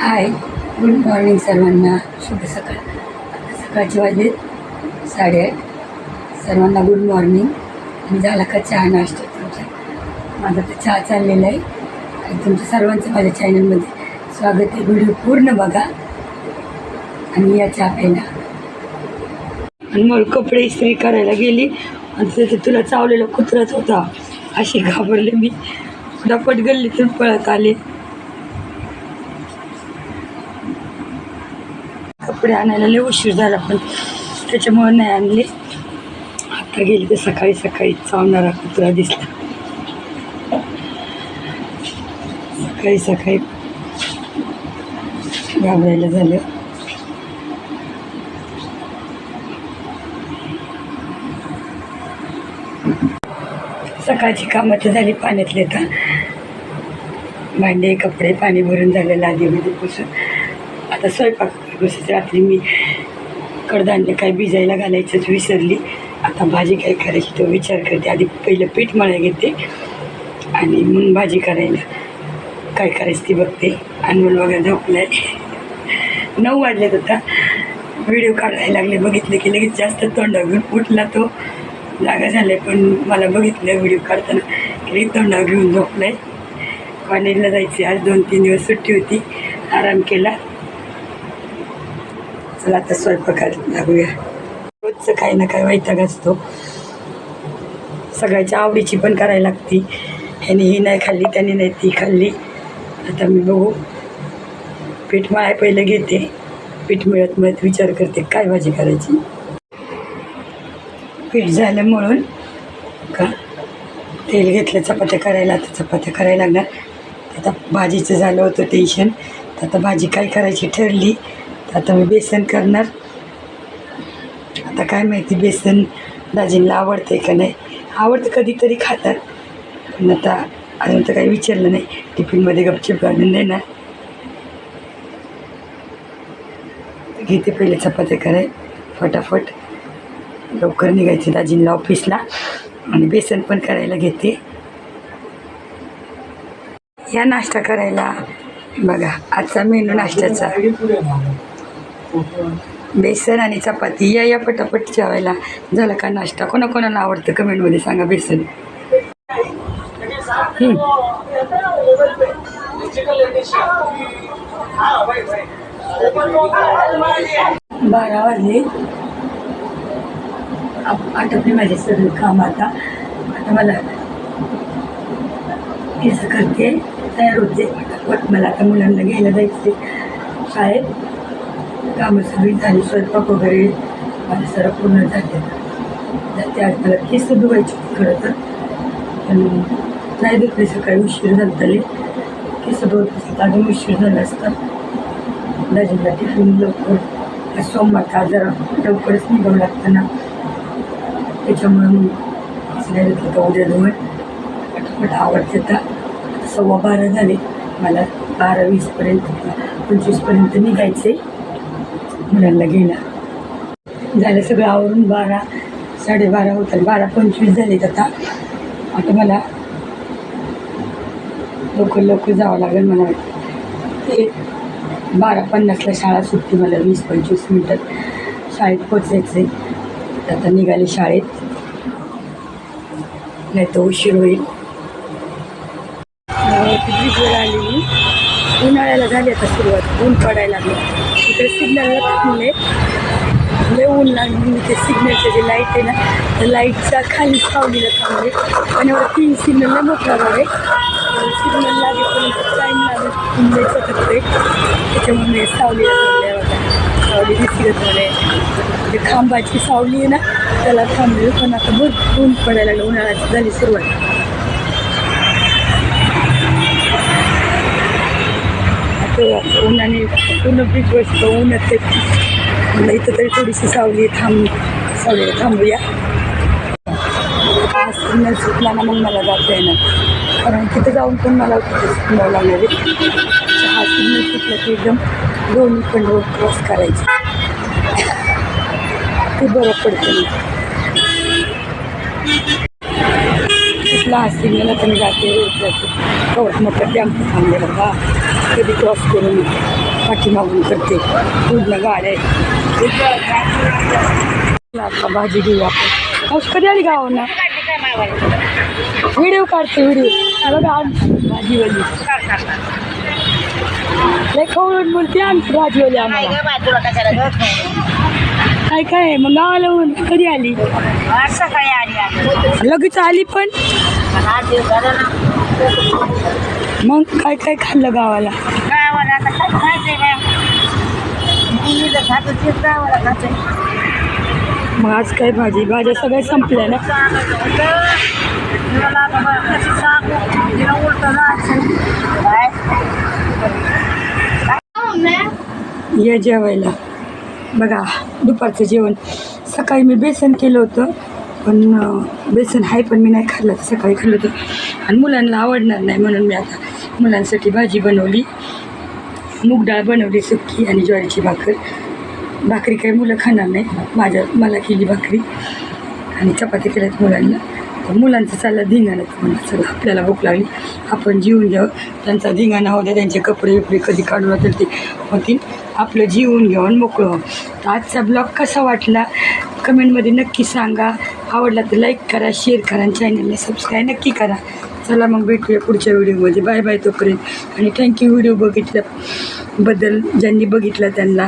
Hi good morning सर्वांना. शुभ सकाळ. सकाळचे वाजले साडेआठ. सर्वांना गुड मॉर्निंग आणि झाला का चहा नाश्ता तुमचा? माझा तर चहा चाललेला आहे. आणि तुमचं सर्वांचं माझ्या चॅनलमध्ये स्वागत आहे. व्हिडिओ पूर्ण बघा. आणि या चहा प्यायला. आणि मग कपडे इस्त्री करायला गेली. आणि तिथे तुला चावलेला कुत्राच होता. अशी घाबरले मी. डपट गल्लीतून पळत आले. कपडे आणायला लय उशीर झाला पण त्याच्यामुळे नाही आणले. आता गेली तर सकाळी सकाळी चावणारा कुत्रा दिसला. सकाळी सकाळी घाबरायला झालं. सकाळची कामं तर झाली पाण्यातले तर भांडे कपडे पाणी भरून झालं लादीमध्ये पुसून. आता स्वयंपाक बसत रात्री मी कडधान्य काय भिजायला घालायचंच विसरली. आता भाजी काय करायची तो विचार करते. आधी पहिलं पीठ मळायला घेते आणि मग भाजी करायला काय करायचं ती बघते. अनमोल वगैरे झोपलाय. नऊ वाजलेत आता. व्हिडिओ काढायला लागले. बघितले की लगेच जास्त तोंडावर घेऊन उठला तो. जागा झालाय पण मला बघितलं व्हिडिओ काढताना की लगेच तोंडावर घेऊन झोपलाय. कॉलेजला जायचे आज दोन तीन दिवस सुट्टी होती. आराम केला. चला आता स्वयंपाकात लागूया. रोजचं काही ना काही वैताग असतो. सगळ्याच्या आवडीची पण करायला लागती. ह्याने ही नाही खाल्ली त्याने नाही ती खाल्ली. आता मी बघू. पीठ माया पहिलं घेते. पीठ मिळत मिळत विचार करते काय भाजी करायची? पीठ झालं म्हणून का? तेल घेतलं चपात्या करायला. आता चपात्या करायला लागणार. आता भाजीचं झालं होतं टेन्शन तर आता भाजी काय करायची ठरली? आता मी बेसन करणार. आता काय माहिती बेसन दाजींना आवडते का नाही. आवडतं कधीतरी खातात. पण आता अजून तर काही विचारलं नाही. टिफिनमध्ये गपचिप घालून देणार. घेते पहिले चपात्या कराय फटाफट लवकर निघायचे दाजींना ऑफिसला. आणि बेसन पण करायला घेते. या नाश्ता करायला. बघा आजचा मेनू नाश्त्याचा. बेसन आणि चपाती. या या पटापट जेवायला. झाला का नाश्ता? कोणाकोणाला आवडतं कमेंटमध्ये सांगा बेसन. बारा वाजले. आप- आटपले माझे सगळे काम आता. आता मला केस करते. तयार होते. पटापट. मला आता मुलांना घ्यायला जायचे शाळेत. कामं सगळी झाली स्वयंपाक वगैरे माझं सर्व पूर्ण झाले. त्या आज मला केस धुवायची खरं तर. पण नाही दुखले सकाळी उशीर झालतले. तरी केस धुवत असतात अजून उशीर झाला असता. दाजीला टिफिन लवकर सोमवार सोमवारचा जरा लवकरच निघावं लागतं ना. त्याच्यामुळे मग नाही का उद्या धुवून पटापट आवडते तर सव्वा बारा झाले. मला बारा वीसपर्यंत किंवा पंचवीसपर्यंत निघायचे मुलांना घेणार. झालं सगळं आवरून बारा साडेबारा होतात बारा पंचवीस झालेत आता. आता मला लवकर लवकर जावं लागेल मला वाटतं. ते बारा पन्नासला शाळा सुटते मला वीस पंचवीस मिनटात. शाळेत पोचायचं आहे आता निघाले शाळेत. नाही तर उशीर होईल. ब्रिजवर आली मी उन्हाळ्याला झाली आता सुरुवात. ऊन पडायला लागलं. इकडे सिग्नलला थांबले लय ऊन लागली. ते सिग्नलचे जे लाइट आहे ना त्या लाईटच्या खाली सावलीला थांबले. आणि एवढं तीन सिग्नलला मोठा आहे. सिग्नल लागेपर्यंत टाईम लागेल. लय चटकते त्याच्यामुळे सावलीला थांबल्या बघा सावली दिसत म्हणे ते खांबाची सावली आहे ना त्याला थांबली. पण आता भरपूर ऊन पडायला लागलं. उन्हाळ्याची झाली सुरुवात. आता उन्हाने पूर्ण ब्रिज बसतं ऊनच ते म्हणलं इथं तरी थोडीशी सावली थांब सावली थांबूया. हा न सुटला ना मग मला जाता येणार. कारण तिथं जाऊन पण मला थांबावं लागणार आहे. हा सिग्नल की एकदम दोन्ही पण रोड क्रॉस करायचे. ते बरं पडतं. कुठला हा सिग्नल आता मी जाते रोड जाते कवट मोठं डॅम्प थांबले बघा कधी क्रॉस करून पाठीमागून करते. पूर्ण गाड्या आहेत. आता भाजी घेऊ आपण. पाऊस कधी आली गावानं व्हिडिओ काढते व्हिडिओ. बघा भाजीवाली. लय खवळून बोलते आमची भाजीवाली आम्हाला. काय काय? आहे? मग गावाला येऊन कधी आली? सकाळी आली आली लगेच आली पण? आठ दिवस झालं ना. मग काय काय खाल्लं गावाला? गावाला आता काय खायचंय काय मी तर खातो तेच गावाला खाते मग आज काय भाजी? भाज्या सगळ्या संपल्या ना? मला आता बरं कशी सांगू तिला उलटं जायचं काय? या जेवायला. बघा दुपारचं जेवण. सकाळी मी बेसन केलं होतं पण बेसन आहे पण मी नाही खाल्लं सकाळी खाल्लं होतं. आणि मुलांना आवडणार नाही म्हणून मी आता मुलांसाठी भाजी बनवली. मूग डाळ बनवली सुक्की आणि ज्वारीची भाकर. भाकरी काही मुलं खाणार नाही. माझ्या मला केली भाकरी. आणि चपाती केल्यात मुलांना. तर मुलांचं चाललं धिंगाणं म्हणलं चला आपल्याला भूक लागली. आपण जीवन घ्यावं. त्यांचा धिंगाणा होऊ द्या. त्यांचे कपडे विपडे कधी काढून ते होतील. आपलं जीवन घेऊन मोकळं. तर आजचा ब्लॉग कसा वाटला? कमेंटमध्ये नक्की सांगा. आवडला तर लाईक करा शेअर करा आणि चॅनलला सबस्क्राईब नक्की करा. चला मग भेटूया पुढच्या व्हिडिओमध्ये बाय बाय तोपर्यंत. आणि थँक्यू व्हिडिओ बघितल्याबद्दल ज्यांनी बघितला त्यांना.